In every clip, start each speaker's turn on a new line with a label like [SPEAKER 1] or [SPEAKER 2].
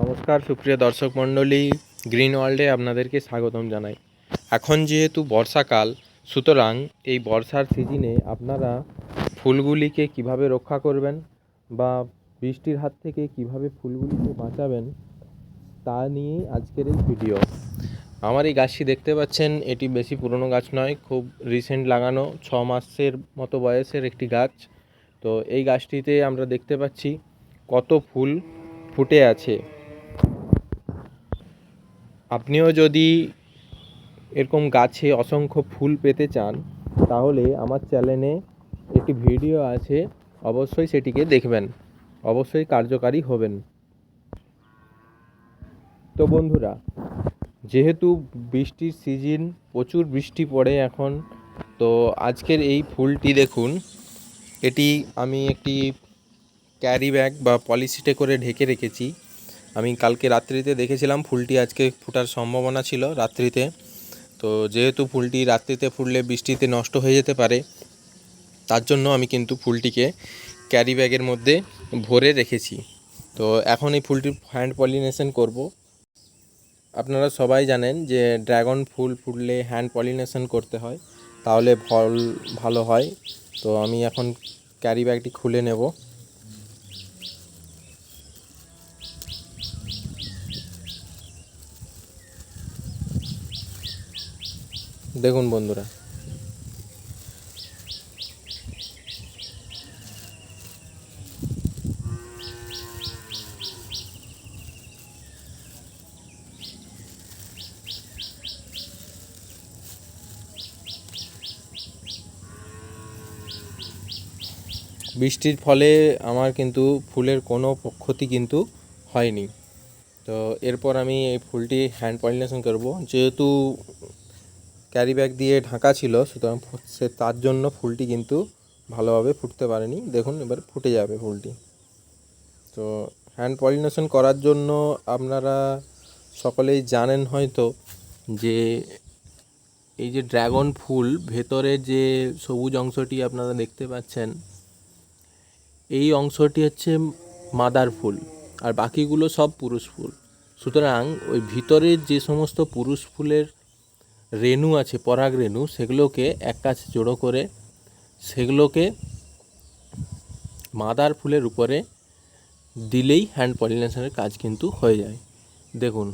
[SPEAKER 1] নমস্কার, সুপ্রিয় দর্শক মণ্ডলী, গ্রিন ওয়ার্ল্ডে আপনাদেরকে স্বাগতম জানাই। এখন যেহেতু বর্ষাকাল, সুতরাং এই বর্ষার সিজনে আপনারা ফুলগুলিকে কীভাবে রক্ষা করবেন বা বৃষ্টির হাত থেকে কীভাবে ফুলগুলিকে বাঁচাবেন, তা নিয়েই আজকের এই ভিডিও। আমার এই গাছটি দেখতে পাচ্ছেন, এটি বেশি পুরনো গাছ নয়, খুব রিসেন্ট লাগানো, ছ মাসের মতো বয়সের একটি গাছ। তো এই গাছটিতে আমরা দেখতে পাচ্ছি কত ফুল ফুটে আছে। আপনিও যদি এরকম গাছে অসংখ্য ফুল পেতে চান, তাহলে আমার চ্যানেলে একটি ভিডিও আছে, অবশ্যই সেটিকে দেখবেন। অবশ্যই কার্যকারী হবেন। তো বন্ধুরা, যেহেতু বৃষ্টির সিজন প্রচুর বৃষ্টি পড়ে এখন, তো আজকের এই ফুলটি দেখুন। এটি আমি একটি ক্যারি ব্যাগ বা পলিসিটে করে ঢেকে রেখেছি। আমি কালকে রাত্রিতে দেখেছিলাম, ফুলটি আজকে ফোটার সম্ভাবনা ছিল রাত্রিতে। তো যেহেতু ফুলটি রাত্রিতে ফুললে বৃষ্টিতে নষ্ট হয়ে যেতে পারে, তার জন্য আমি কিন্তু ফুলটিকে ক্যারি ব্যাগের মধ্যে ভরে রেখেছি। তো এখন এই ফুলটির হ্যান্ড পলিনেশন করব। আপনারা সবাই জানেন যে ড্রাগন ফুল ফুটলে হ্যান্ড পলিনেশন করতে হয়, তাহলে ফল ভালো হয়। তো আমি এখন ক্যারি ব্যাগটি খুলে নেব। দেখুন বন্ধুরা। বৃষ্টির ফলে আমার কিন্তু ফুলের কোনো ক্ষতি কিন্তু হয়নি। তো এরপর আমি এই ফুলটি হ্যান্ড পলিনেশন করব। যেহেতু ক্যারি ব্যাগ দিয়ে ঢাকা ছিল, সুতরাং সে তার জন্য ফুলটি কিন্তু ভালোভাবে ফুটতে পারেনি। দেখুন, এবার ফুটে যাবে ফুলটি। তো হ্যান্ড পলিনেশন করার জন্য আপনারা সকলেই জানেন হয়তো যে এই যে ড্রাগন ফুল, ভেতরে যে সবুজ অংশটি আপনারা দেখতে পাচ্ছেন, এই অংশটি হচ্ছে মাদার ফুল আর বাকিগুলো সব পুরুষ ফুল। সুতরাং ওই ভিতরের যে সমস্ত পুরুষ ফুলের রেণু আছে, পরাগ রেণু, সেগুলোকে এক কাছে জড়ো করে, সেগুলোকে মাদার ফুলের উপরে দিলেই হ্যান্ড পলিনেশনের কাজ কিন্তু হয়ে যায়। দেখুন,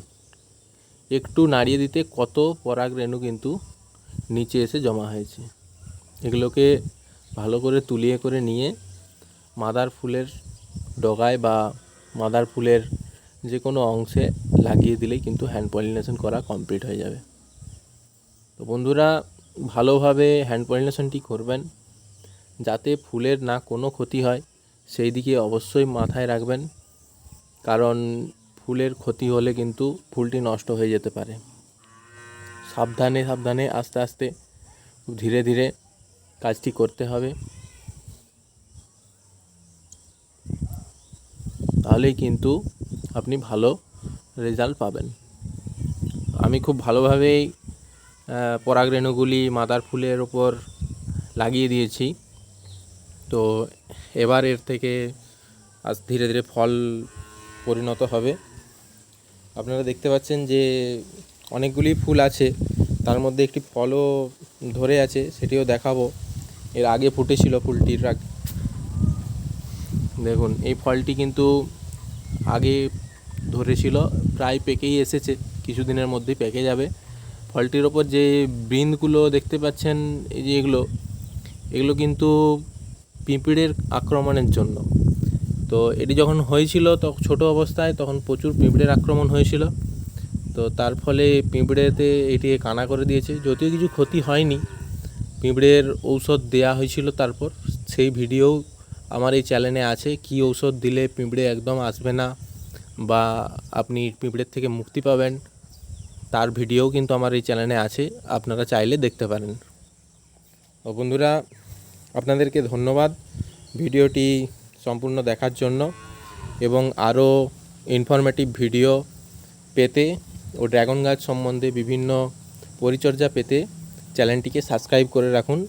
[SPEAKER 1] একটু নাড়িয়ে দিতে কত পরাগ রেণু কিন্তু নিচে এসে জমা হয়েছে। এগুলোকে ভালো করে তুলিয়ে করে নিয়ে মাদার ফুলের ডগায় বা মাদার ফুলের যে কোনো অংশে লাগিয়ে দিলেই কিন্তু হ্যান্ড পলিনেশন করা কমপ্লিট হয়ে যাবে। তো বন্ধুরা, ভালোভাবে হ্যান্ড পলিনেশনটি করবেন, যাতে ফুলের না কোনো ক্ষতি হয়, সেই দিকে অবশ্যই মাথায় রাখবেন, কারণ ফুলের ক্ষতি হলে কিন্তু ফুলটি নষ্ট হয়ে যেতে পারে। সাবধানে সাবধানে আস্তে আস্তে ধীরে ধীরে কাজটি করতে হবে। তাহলেই কিন্তু আপনি ভালো রেজাল্ট পাবেন। আমি খুব ভালোভাবেই পরাগরেণুগুলি মাদার ফুলের ওপর লাগিয়ে দিয়েছি। তো এবার এর থেকে আজ ধীরে ধীরে ফল পরিণত হবে। আপনারা দেখতে পাচ্ছেন যে অনেকগুলি ফুল আছে, তার মধ্যে একটি ফলও ধরে আছে, সেটিও দেখাবো। এর আগে ফুটেছিল ফুলটির আগ- দেখুন, এই ফলটি কিন্তু আগে ধরেছিল, প্রায় পেকেই এসেছে, কিছুদিনের মধ্যেই পেকে যাবে। ফলটির ওপর যে বৃন্দগুলো দেখতে পাচ্ছেন, এই যে এগুলো এগুলো কিন্তু পিঁপড়ের আক্রমণের জন্য। তো এটি যখন হয়েছিল তখন ছোটো অবস্থায় তখন প্রচুর পিঁপড়ের আক্রমণ হয়েছিল। তো তার ফলে পিঁপড়েতে এটিকে কানা করে দিয়েছে। যদিও কিছু ক্ষতি হয়নি, পিঁপড়ের ঔষধ দেয়া হয়েছিল তারপর। সেই ভিডিও আমার এই চ্যানেলে আছে, কি ঔষধ দিলে পিঁপড়ে একদম আসবে না বা আপনি পিঁপড়ের থেকে মুক্তি পাবেন। তার ভিডিও কিন্তু আমার এই চ্যানেলে আছে, আপনারা চাইলে দেখতে পারেন। ও বন্ধুরা, আপনাদেরকে ধন্যবাদ ভিডিওটি সম্পূর্ণ দেখার জন্য এবং আরও ইনফরমেটিভ ভিডিও পেতে ও ড্রাগন গাছ সম্বন্ধে বিভিন্ন পরিচর্যা পেতে চ্যানেলটিকে সাবস্ক্রাইব করে রাখুন।